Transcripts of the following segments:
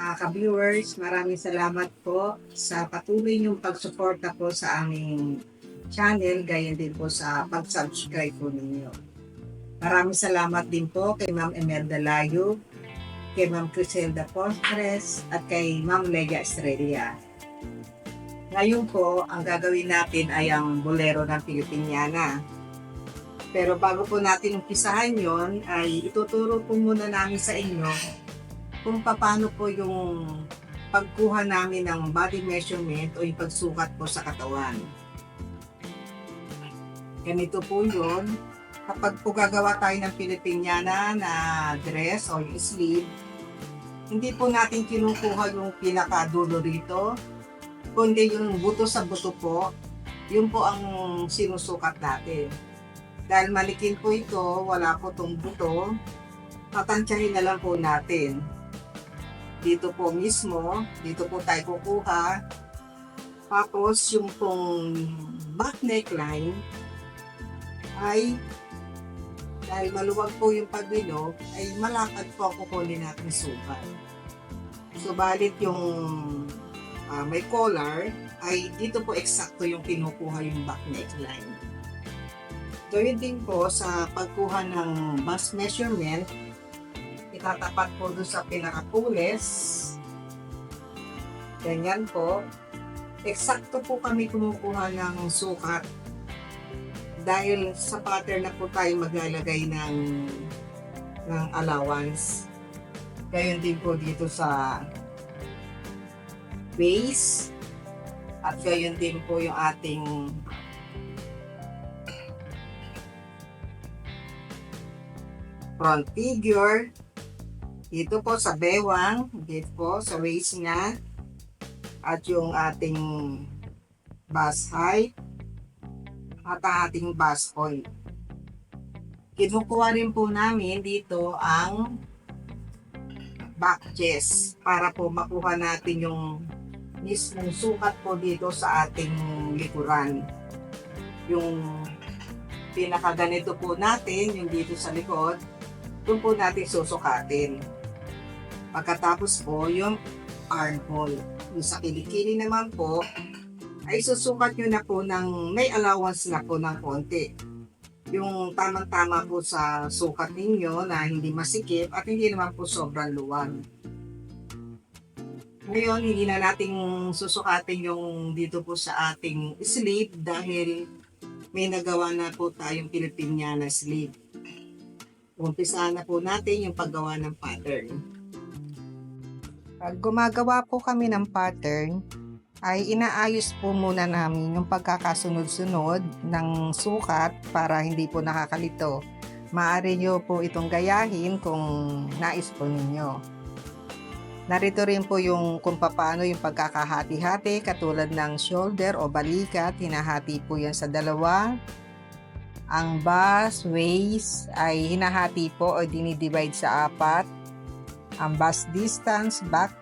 Mga ka-viewers, maraming salamat po sa patuloy niyong pagsuporta po sa aming channel, gayon din po sa pag-subscribe po ninyo. Maraming salamat din po kay Ma'am Emelda Layo, kay Ma'am Criselda Postres, at kay Ma'am Lega Estrella. Ngayon po, ang gagawin natin ay ang bolero ng Pilipiniana. Pero bago po natin umpisahan yon ay ituturo po muna namin sa inyo kung paano po yung pagkuha namin ng body measurement o yung pagsukat po sa katawan. Ganito po yun. Kapag po gagawa tayo ng Pilipiniana na dress o yung sleeve, hindi po natin kinukuha yung pinakadulo rito, kundi yung buto sa buto po, yun po ang sinusukat natin. Dahil malikin po ito, wala po tong buto, tatansyahin na lang po natin. Dito po mismo, dito po tayo kukuha. Tapos yung pong back neckline ay dahil maluwag po yung pagbilog, ay malakad po ang kukunin natin sukat. Subalit yung ah, may collar, ay dito po eksakto yung kinukuha yung back neckline. Gawin din po sa pagkuha ng bust measurement, itatapat po doon sa pinakapulis. Ganyan po. Eksakto po kami kumukuha ng sukat dahil sa pattern na po tayo maglalagay ng ng allowance. Gayon din po dito sa base at gayon din po yung ating front figure dito po sa bewang, dito po sa waist niya at yung ating bust height at ating bust point. Kinukuha rin po namin dito ang back chest para po makuha natin yung mismong sukat po dito sa ating likuran. Yung pinakaganito po natin, yung dito sa likod, doon po natin susukatin. Pagkatapos po, yung armhole. Yung sa kilikili naman po, ay susukat nyo na po ng may allowance na po ng konti. Yung tamang-tama po sa sukat ninyo na hindi masikip at hindi naman po sobrang luwag. Ngayon, hindi na nating susukatin yung dito po sa ating sleeve dahil may nagawa na po tayong Pilipiniana sleeve. Umpisahan na po natin yung paggawa ng pattern. Pag gumagawa po kami ng pattern, ay inaayos po muna namin yung pagkakasunod-sunod ng sukat para hindi po nakakalito. Maaari nyo po itong gayahin kung nais po ninyo. Narito rin po yung kung paano yung pagkakahati-hati katulad ng shoulder o balikat. Hinahati po yan sa dalawa. Ang bust, waist ay hinahati po o dinidivide sa apat. Ang bust distance, back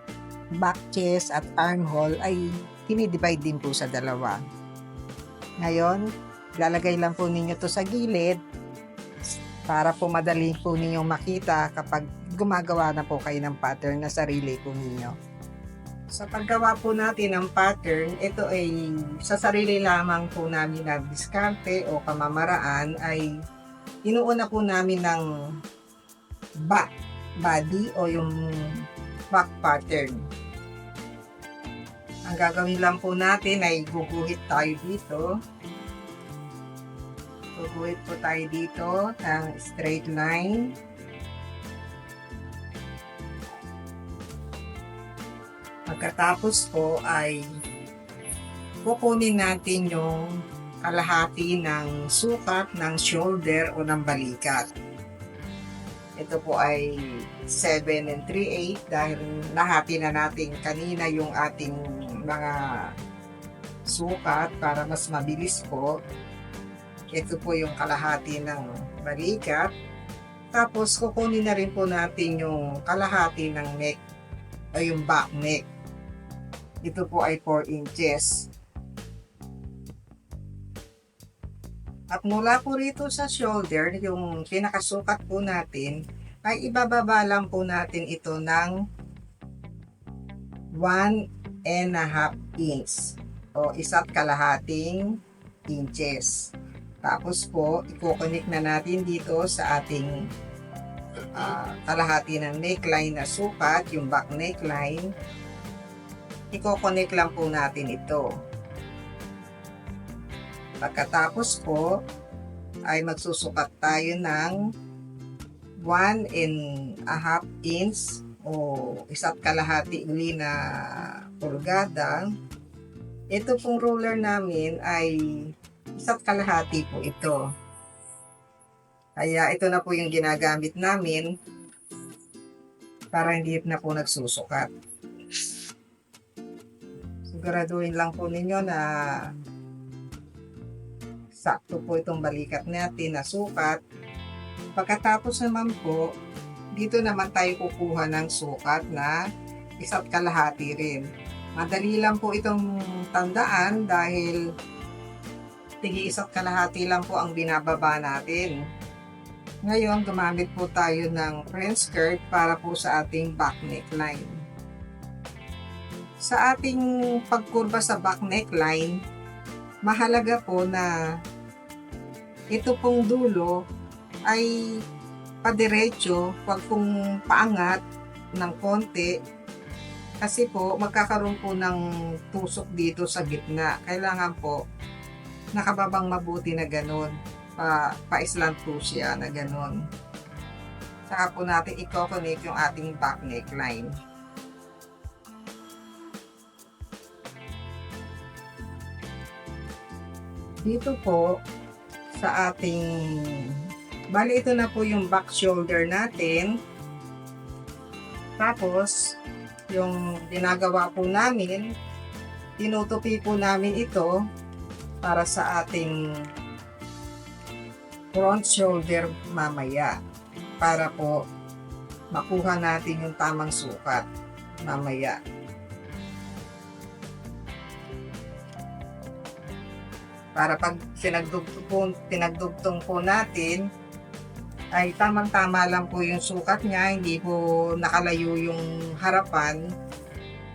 back chest at armhole ay tinidivide din po sa dalawa. Ngayon, lalagay lang po ninyo to sa gilid para po madali po ninyong makita kapag gumagawa na po kayo ng pattern na sarili po ninyo. Sa paggawa po natin ng pattern, ito ay sa sarili lamang po namin na diskarte o kamamaraan ay inuuna po namin ng back body o yung back pattern. Ang gagawin lang po natin ay guguhit tayo dito. Guguhit po tayo dito ng straight line. Pagkatapos po ay kukunin natin yung kalahati ng sukat ng shoulder o ng balikat. Ito po ay 7 and 3 8 dahil nahati na natin kanina yung ating mga sukat para mas mabilis po. Ito po yung kalahati ng balikat. Tapos kukunin na rin po natin yung kalahati ng neck o yung back neck. Ito po ay 4 inches. At mula po rito sa shoulder, yung pinakasukat po natin, ay ibababa lang po natin ito ng one and a half inch o isa't kalahating inches. Tapos po, i-connect na natin dito sa ating ah, kalahati ng neckline na sukat, yung back neckline. I-connect lang po natin ito. Pagkatapos po, ay magsusukat tayo ng 1 and a half inch o isa't kalahati uli na pulgada. Ito pong ruler namin ay isa't kalahati po ito. Kaya ito na po yung ginagamit namin para hindi na po nagsusukat. Siguraduhin lang po ninyo na sakto po itong balikat natin na sukat. Pagkatapos naman po, dito naman tayo kukuha ng sukat na isa't kalahati rin. Madali lang po itong tandaan dahil tigi isa't kalahati lang po ang binababa natin. Ngayon, gumamit po tayo ng French skirt para po sa ating back neckline. Sa ating pagkurba sa back neckline, mahalaga po na ito pong dulo ay padiretso, wag pong paangat ng konti kasi po magkakaroon po ng tusok dito sa gitna. Kailangan po nakababang mabuti na ganun. Pa, pa-slant po siya na ganun. Saka po natin i-connect yung ating back neckline. Dito po sa ating bali ito na po yung back shoulder natin. Tapos yung ginagawa po namin, tinutupi po namin ito para sa ating front shoulder mamaya para po makuha natin yung tamang sukat mamaya. Para pag pinagdugtong po, pinagdugtong po natin, ay tamang-tama lang po yung sukat niya, hindi po nakalayo yung harapan.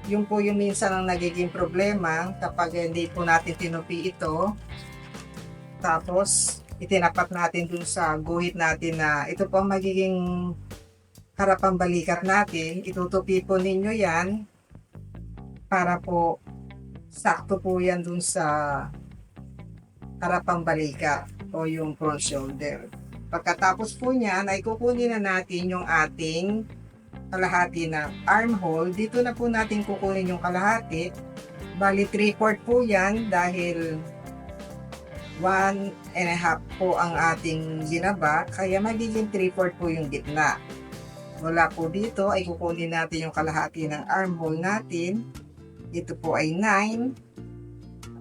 Yung po yung minsan ang nagiging problema kapag hindi po natin tinupi ito. Tapos, itinapat natin dun sa guhit natin na ito po ang magiging harapan balikat natin. Itutupi po ninyo yan para po sakto po yan dun sa harapang balikat o yung front shoulder. Pagkatapos po niyan, ay kukunin na natin yung ating kalahati na armhole. Dito na po natin kukunin yung kalahati. Bali, 3 quart po yan dahil 1 and a half po ang ating ginaba. Kaya magiging 3 quart po yung gitna. Mula po dito ay kukunin natin yung kalahati ng armhole natin. Ito po ay 9.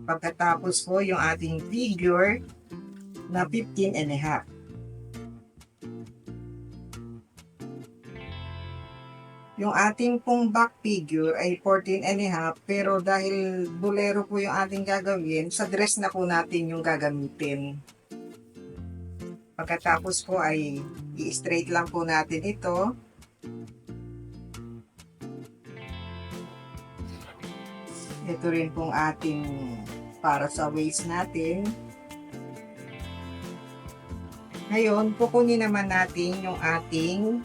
Pagkatapos po yung ating figure na 15 and a half. Yung ating pong back figure ay 14 and a half pero dahil bolero po yung ating gagawin, sa dress na po natin yung gagamitin. Pagkatapos po ay i-straight lang po natin ito. Ito rin pong ating para sa waist natin. Ngayon, kukunin naman natin yung ating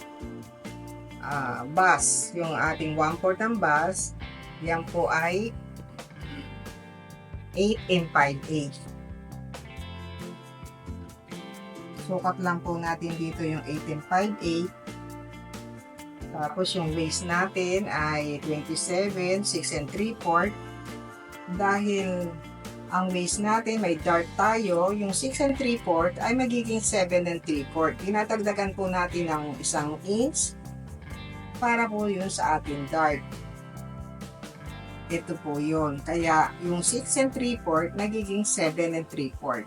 uh, bus, yung ating 1/4 ng bus, yan po ay 8 and 5 8. Sukat lang po natin dito yung 8 and 5 8. Tapos yung waist natin ay 27, 6 and 3 4. Dahil ang waist natin may dart tayo, yung 6 and 3 4 ay magiging 7 and 3 4. Tinatagdagan po natin ng isang inch para po yun sa ating dart. Ito po yun. Kaya yung 6 and 3 4 nagiging 7 and 3 4.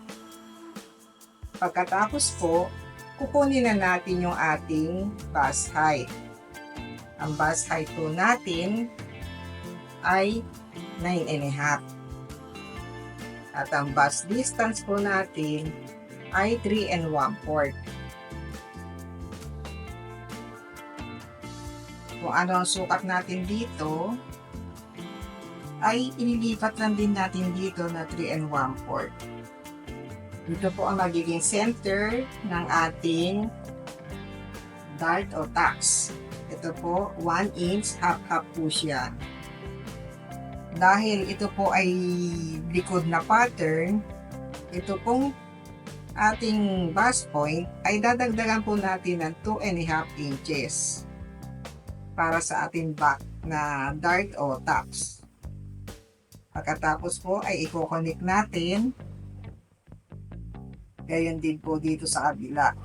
Pagkatapos po, kukunin na natin yung ating bust height. Ang bust height po natin ay 9 and a half. At ang bust distance po natin ay 3 and 1 fourth. kung ano ang sukat natin dito, ay ililipat lang din natin dito na 3 and 1 4. Ito po ang magiging center ng ating dart o tax. Ito po, 1 inch, half-half po siya. Dahil ito po ay likod na pattern, ito pong ating bust point ay dadagdagan po natin ng 2 and a half inches para sa ating back na dart o taps. Pagkatapos po ay i-connect natin. Gayon din po dito sa kabila.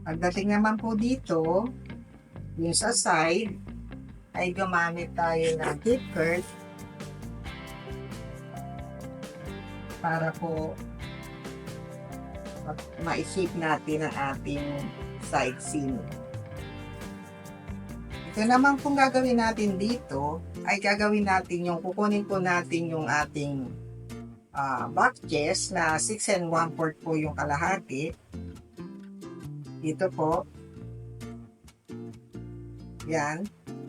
Pagdating naman po dito, yung sa side, ay gumamit tayo ng tip curve para po ma- ma-shape natin ang ating side seam. Ito naman kung gagawin natin dito, ay gagawin natin yung kukunin po natin yung ating ah, back chest na 6 and 1 4 po yung kalahati. Dito po. Yan.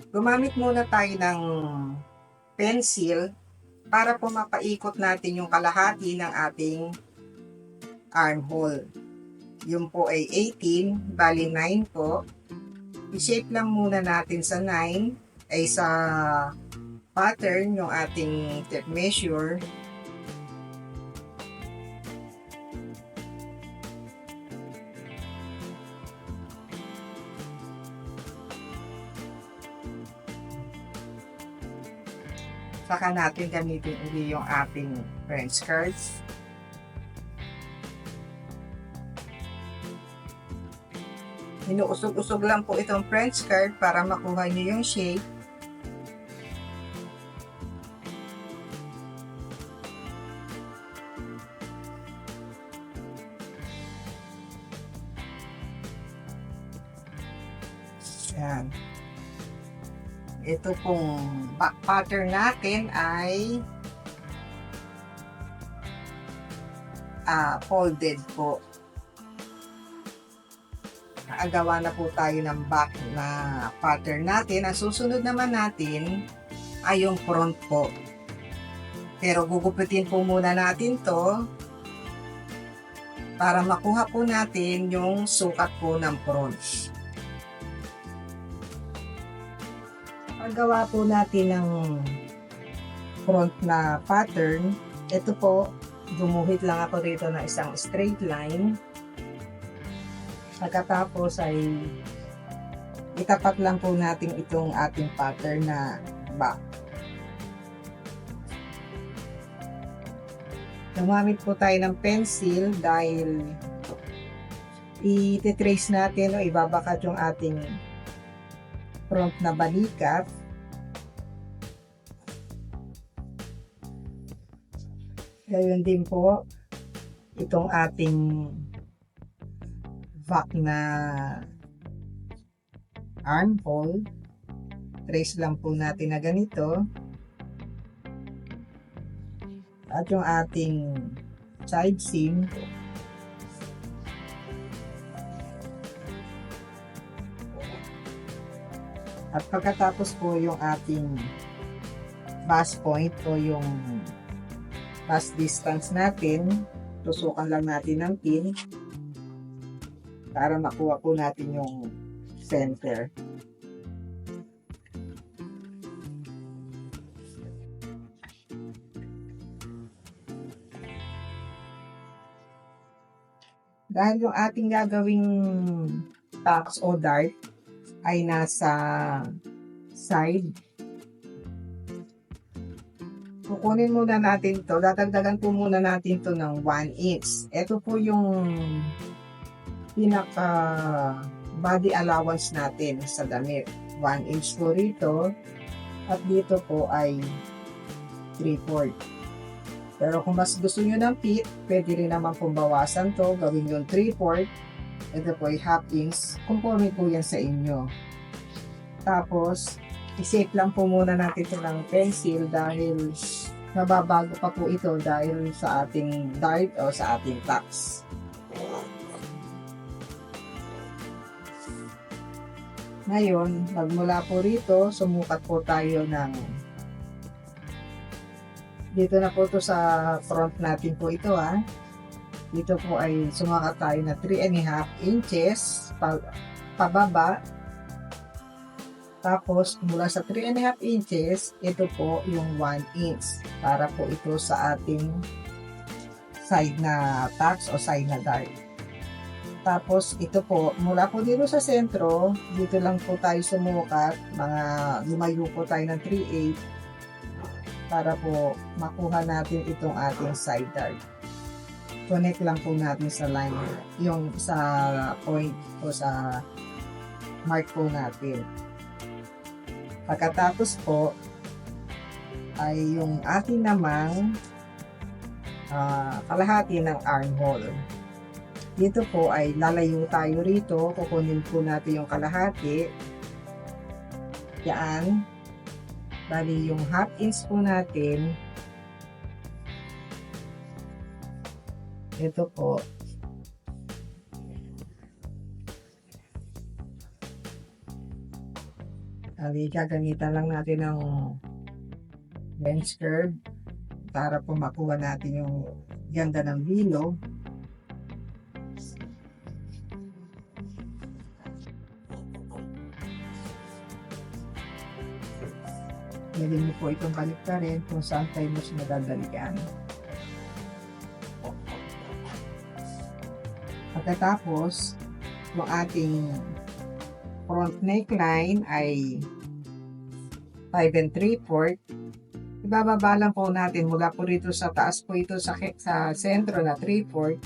Gumamit muna tayo ng pencil para po mapaikot natin yung kalahati ng ating armhole. Yung po ay 18, bali 9 po. I-shape lang muna natin sa 9 ay sa pattern yung ating tape measure. Saka natin gamitin uli yung ating French cards. Inuusog-usog lang po itong French card para makuha niyo yung shape. Yan. Ito pong pattern natin ay ah, folded po. Nakagawa na po tayo ng back na pattern natin. Ang susunod naman natin ay yung front po. Pero gugupitin po muna natin to para makuha po natin yung sukat po ng front. Paggawa po natin ng front na pattern, ito po, gumuhit lang ako dito na isang straight line. Pagkatapos ay itapat lang po natin itong ating pattern na back. Gumamit po tayo ng pencil dahil i-trace natin o ibabakat yung ating front na balikat. Gayon din po itong ating back na armhole. Trace lang po natin na ganito. At yung ating side seam. At pagkatapos po yung ating bust point o yung bust distance natin, tusukan lang natin ng pin para makuha po natin yung center. Dahil yung ating gagawing tax o dart ay nasa side. Kukunin muna natin to. Dadagdagan po muna natin to ng 1 inch. Ito po yung pinaka body allowance natin sa damit. 1 inch po rito. At dito po ay 3 4 Pero kung mas gusto nyo ng fit, pwede rin naman pong bawasan to. Gawin yung 3 4 ito po ay half inch. Conforme po yan sa inyo. Tapos, i-shape lang po muna natin ito ng pencil dahil nababago pa po ito dahil sa ating dart o sa ating tax. Ngayon, magmula po rito, sumukat po tayo ng dito na po to sa front natin po ito ha. Dito po ay sumakat tayo na 3 and a half inches pa, pababa. Tapos, mula sa 3 and a half inches, ito po yung 1 inch para po ito sa ating side na tax o side na dart. Tapos, ito po, mula po dito sa sentro, dito lang po tayo sumukat, mga lumayo po tayo ng 3/8 para po makuha natin itong ating side dart. Connect lang po natin sa line, yung sa point o sa mark po natin. Pagkatapos po, ay yung ating namang ah, kalahati ng armhole. Dito po ay lalayo tayo rito, kukunin po natin yung kalahati. Yan. Bali yung half inch po natin. Ito po. Bali, gagamitan lang natin ng bench curve para po makuha natin yung ganda ng bilog. Pwede niyo po itong baliktarin kung saan tayo mas madadalian. Pagkatapos, yung ating front neckline ay 5 and 3 fourth. Ibababa lang po natin mula po rito sa taas po ito sa, sa sentro na 3 fourth.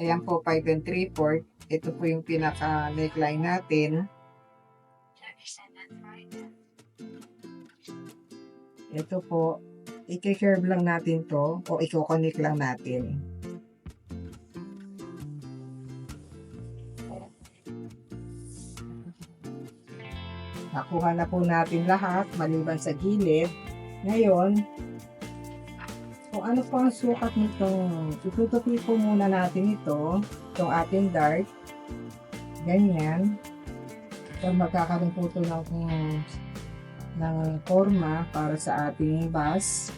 Ayan po 5 and 3 fourth. Ito po yung pinaka neckline natin. Ito po, i-curve lang natin to o i-connect lang natin. Nakuha na po natin lahat maliban sa gilid. Ngayon, kung ano po ang sukat nitong, tututupi po muna natin ito, itong ating dart. Ganyan. So, magkakaroon po ito ng, ng forma para sa ating bus.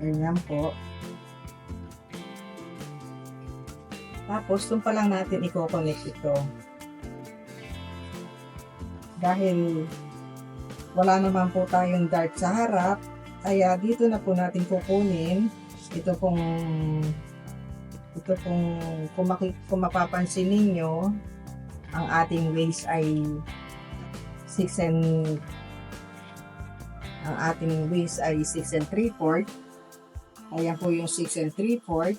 Ganyan po. Tapos, doon pa lang natin i-connect ito dahil wala naman po tayong dart sa harap, kaya dito na po natin kukunin ito pong ito pong kung, kung mapapansin ninyo ang ating waist ay 6 and ang ating waist ay 6 and 3 fourth ayan po yung 6 and 3 fourth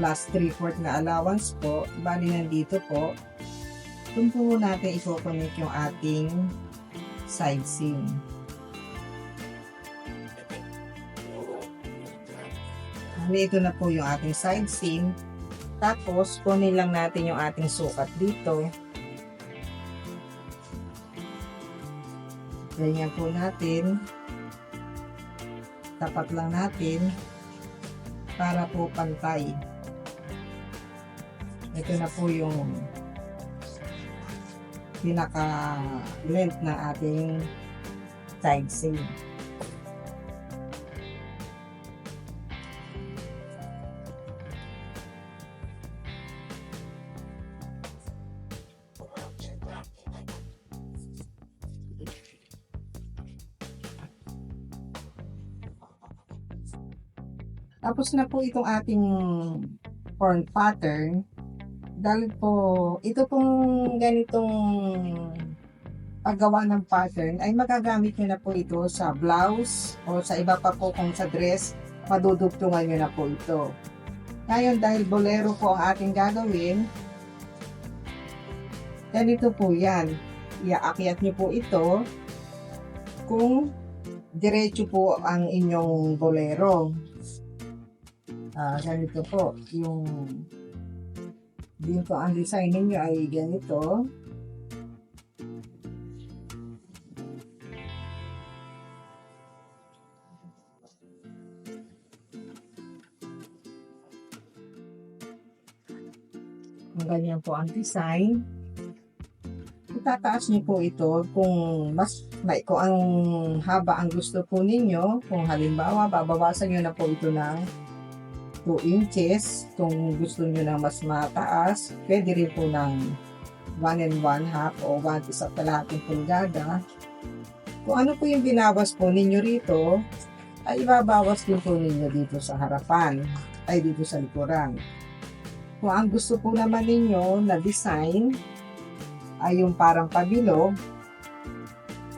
plus 3 fourth na allowance po. Bali nandito po doon po natin i-connect yung ating side seam. Hali, ito na po yung ating side seam. Tapos, kunin lang natin yung ating sukat dito. Ganyan po natin. Tapat lang natin para po pantay. Ito na po yung pinaka length ng ating side seam. Tapos na po itong ating front pattern dahil po, ito pong ganitong paggawa ng pattern ay magagamit nyo na po ito sa blouse o sa iba pa po kung sa dress, madudugtungan nyo na po ito. Ngayon, dahil bolero po ang ating gagawin, ganito po yan. Iaakyat nyo po ito kung diretso po ang inyong bolero. Ah, ganito po, yung dito ang design ninyo ay ganito. Ganyan po ang design. Itataas niyo po ito kung mas may kung ang haba ang gusto po ninyo. Kung halimbawa, babawasan niyo na po ito ng 2 inches. Kung gusto niyo na mas mataas, pwede rin po ng 1 and 1 half o 1 isa't kalahating pulgada. Kung ano po yung binawas po ninyo rito, ay ibabawas din po ninyo dito sa harapan, ay dito sa likuran. Kung ang gusto po naman ninyo na design ay yung parang pabilog,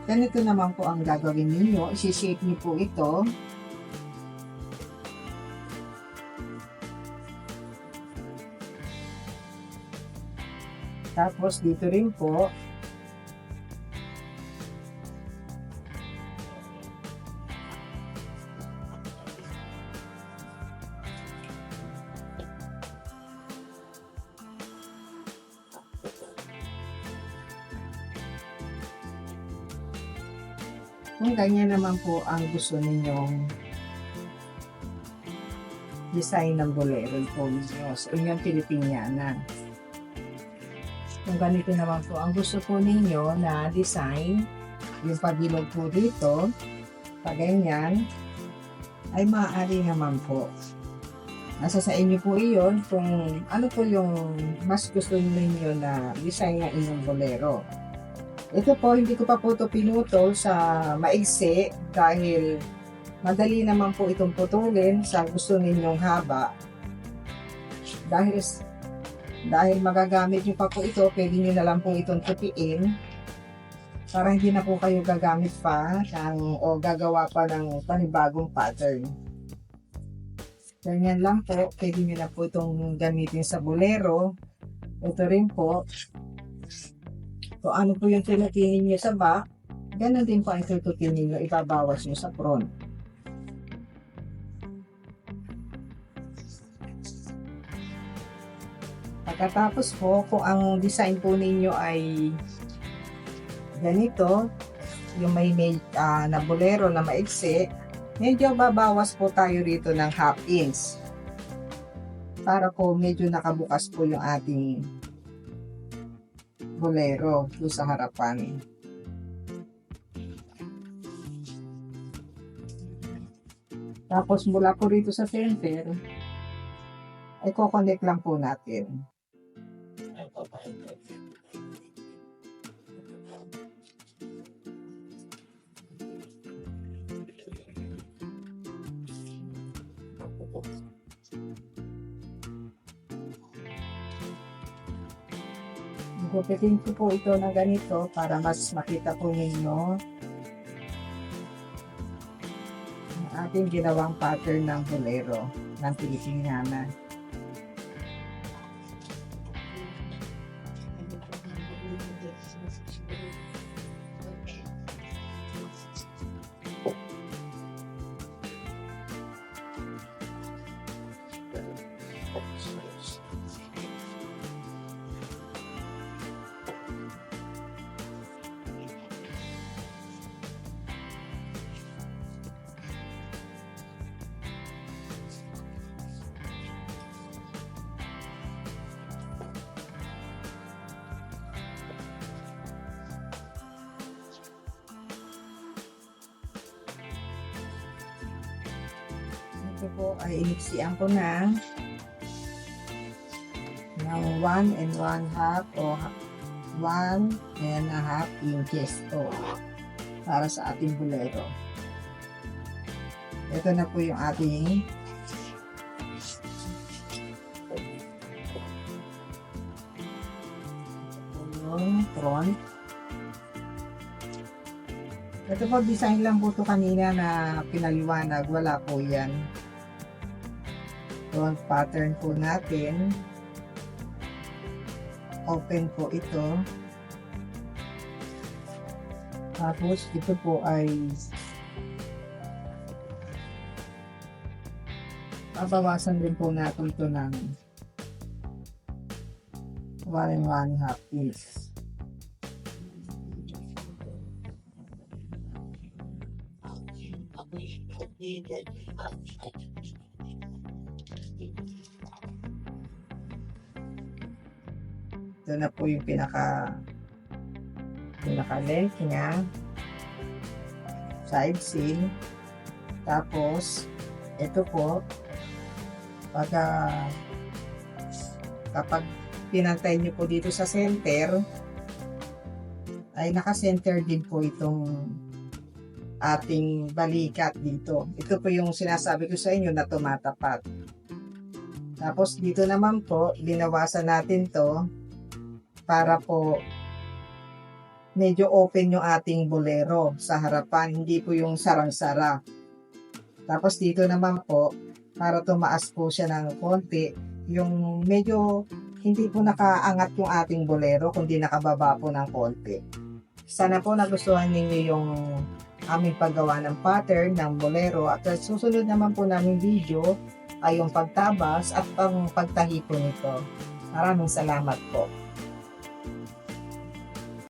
ganito naman po ang gagawin ninyo. Isi-shape niyo po ito. Tapos dito rin po, Kung ganyan naman po ang gusto ninyong design ng bolero po ninyo sa inyong Pilipiniana. Kung ganito naman po ang gusto po ninyo na design, yung pabilog po dito, pag ganyan, ay maaari naman po. Nasa sa inyo po iyon kung ano po yung mas gusto ninyo na design ng inyong bolero. Ito po, hindi ko pa po ito pinutol sa maigsi dahil madali naman po itong putulin sa gusto ninyong haba. Dahil dahil magagamit nyo pa po ito, pwede nyo na lang po itong tupiin para hindi na po kayo gagamit pa ng, o gagawa pa ng panibagong pattern. Ganyan lang po, pwede nyo na po itong gamitin sa bolero. Ito rin po, kung ano po yung tinutinin nyo sa back, ganun din po ang tututinin nyo, ibabawas nyo sa front. Pagkatapos po, kung ang design po ninyo ay ganito, yung may, may ah, na bolero na maigsi, medyo babawas po tayo rito ng half inch. Para po medyo nakabukas po yung ating bolero doon sa harapan. Tapos mula po rito sa center, ay connect lang po natin. Gupitin ko po ito na ganito para mas makita po ninyo ang ating ginawang pattern ng bolero ng Pilipiniana. Ito po ay iniksian ko na ng 1 and 1 half o 1 and a half inches to para sa ating bolero. Ito na po yung ating yung front. Ito po, design lang po ito kanina na pinaliwanag. Wala po yan. Front pattern po natin. Open po ito. Tapos, ito po ay babawasan din po natin ito ng 1 and 1 half inch. Ito na po yung pinaka pinaka-length niya, side seam, tapos, ito po, pag ah, kapag pinantay niyo po dito sa center, ay naka-center din po itong ating balikat dito. Ito po yung sinasabi ko sa inyo na tumatapat. Tapos dito naman po, binawasan natin to para po medyo open yung ating bolero sa harapan, hindi po yung sarang-sara. Tapos dito naman po, para tumaas po siya ng konti, yung medyo hindi po nakaangat yung ating bolero, kundi nakababa po ng konti. Sana po nagustuhan ninyo yung aming paggawa ng pattern ng bolero at susunod naman po namin video ay yung pagtabas at ang pagtahi po nito. Maraming salamat po.